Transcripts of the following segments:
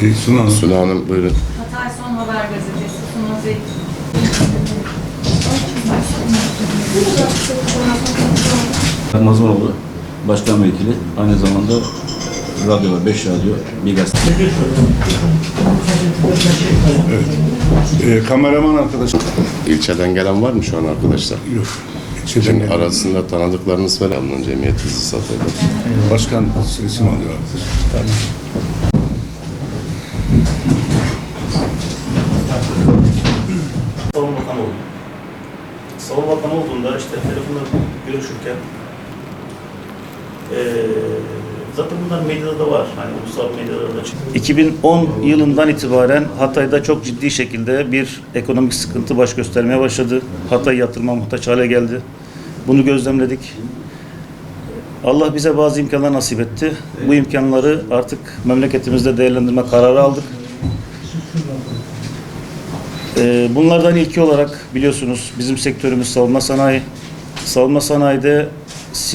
Şey, Suna Hanım. Suna Hanım buyurun. Hatay Son Haber Gazetesi Suna Zeyt. Mazmaroğlu başkan vekili. Aynı zamanda radyo var. Beş radyo, bir gazete. Ee, kameraman arkadaş. İlçeden gelen var mı şu an arkadaşlar? Yok. İlçeden Şimdi gelen. arasında tanıdıklarınız var. Alman Cemiyet Hızlı Safhada. Başkan isim alıyor. Savunma Bakanı oldum. Savunma Bakanı olduğunda işte telefonla görüşürken eee zaten bunlar medyada da var. Hani ulusal medyada da çıktı. 2010 yılından itibaren Hatay'da çok ciddi şekilde bir ekonomik sıkıntı baş göstermeye başladı. Hatay yatırıma muhtaç hale geldi. Bunu gözlemledik. Allah bize bazı imkanlar nasip etti. Bu imkanları artık memleketimizde değerlendirme kararı aldık. Ee, Bunlardan ilki olarak biliyorsunuz bizim sektörümüz savunma sanayi. Savunma sanayide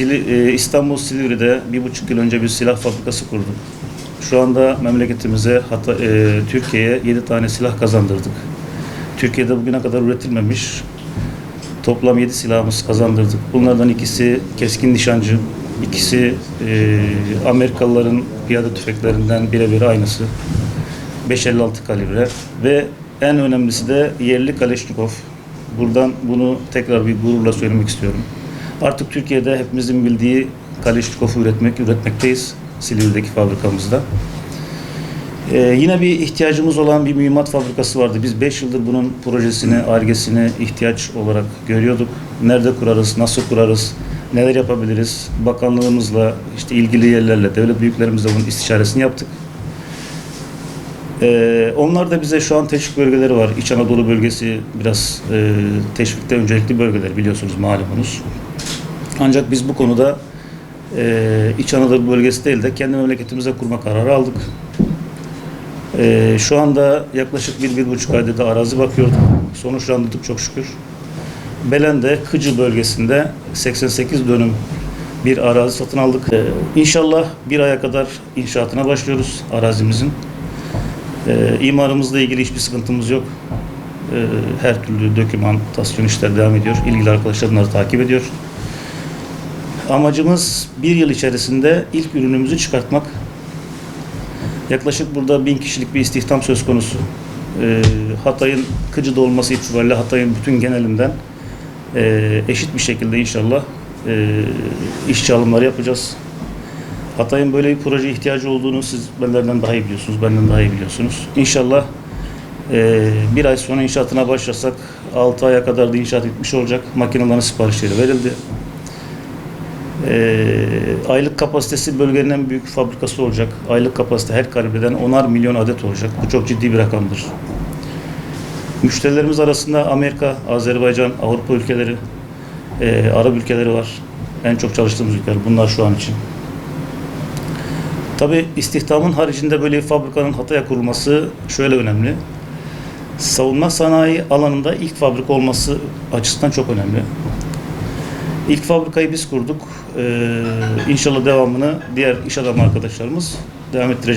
e, İstanbul Silivri'de bir buçuk yıl önce bir silah fabrikası kurduk. Şu anda memleketimize hatta e, Türkiye'ye yedi tane silah kazandırdık. Türkiye'de bugüne kadar üretilmemiş toplam yedi silahımız kazandırdık. Bunlardan ikisi keskin nişancı, ikisi e, Amerikalıların piyade tüfeklerinden birebir aynısı. 5.56 kalibre ve en önemlisi de yerli Kaleşnikov. Buradan bunu tekrar bir gururla söylemek istiyorum. Artık Türkiye'de hepimizin bildiği Kaleşnikov'u üretmek, üretmekteyiz Silivri'deki fabrikamızda. Ee, yine bir ihtiyacımız olan bir mühimmat fabrikası vardı. Biz 5 yıldır bunun projesini, argesini ihtiyaç olarak görüyorduk. Nerede kurarız, nasıl kurarız, neler yapabiliriz? Bakanlığımızla, işte ilgili yerlerle, devlet büyüklerimizle bunun istişaresini yaptık. Ee, onlar da bize şu an teşvik bölgeleri var. İç Anadolu bölgesi biraz e, teşvikte öncelikli bölgeler biliyorsunuz malumunuz. Ancak biz bu konuda e, İç Anadolu bölgesi değil de kendi memleketimize kurma kararı aldık. E, şu anda yaklaşık bir, bir buçuk ayda da arazi bakıyorduk. Sonuçlandırdık çok şükür. Belen'de Kıcı bölgesinde 88 dönüm bir arazi satın aldık. E, inşallah bir aya kadar inşaatına başlıyoruz arazimizin. Ee, imarımızla ilgili hiçbir sıkıntımız yok. Ee, her türlü dokümantasyon işler devam ediyor. İlgili arkadaşlar bunları takip ediyor. Amacımız bir yıl içerisinde ilk ürünümüzü çıkartmak. Yaklaşık burada bin kişilik bir istihdam söz konusu. Ee, Hatay'ın Kıcı'da olması itibariyle Hatay'ın bütün genelinden e, eşit bir şekilde inşallah e, işçi alımları yapacağız. Hatay'ın böyle bir projeye ihtiyacı olduğunu siz benlerden daha iyi biliyorsunuz, benden daha iyi biliyorsunuz. İnşallah e, bir ay sonra inşaatına başlasak 6 aya kadar da inşaat bitmiş olacak. Makinelerin siparişleri verildi. E, aylık kapasitesi bölgenin en büyük fabrikası olacak. Aylık kapasite her kalibreden 10'ar milyon adet olacak. Bu çok ciddi bir rakamdır. Müşterilerimiz arasında Amerika, Azerbaycan, Avrupa ülkeleri, e, Arap ülkeleri var. En çok çalıştığımız ülkeler bunlar şu an için. Tabi istihdamın haricinde böyle fabrikanın Hatay'a kurulması şöyle önemli. Savunma sanayi alanında ilk fabrika olması açısından çok önemli. İlk fabrikayı biz kurduk. Ee, inşallah devamını diğer iş adamı arkadaşlarımız devam ettirecek.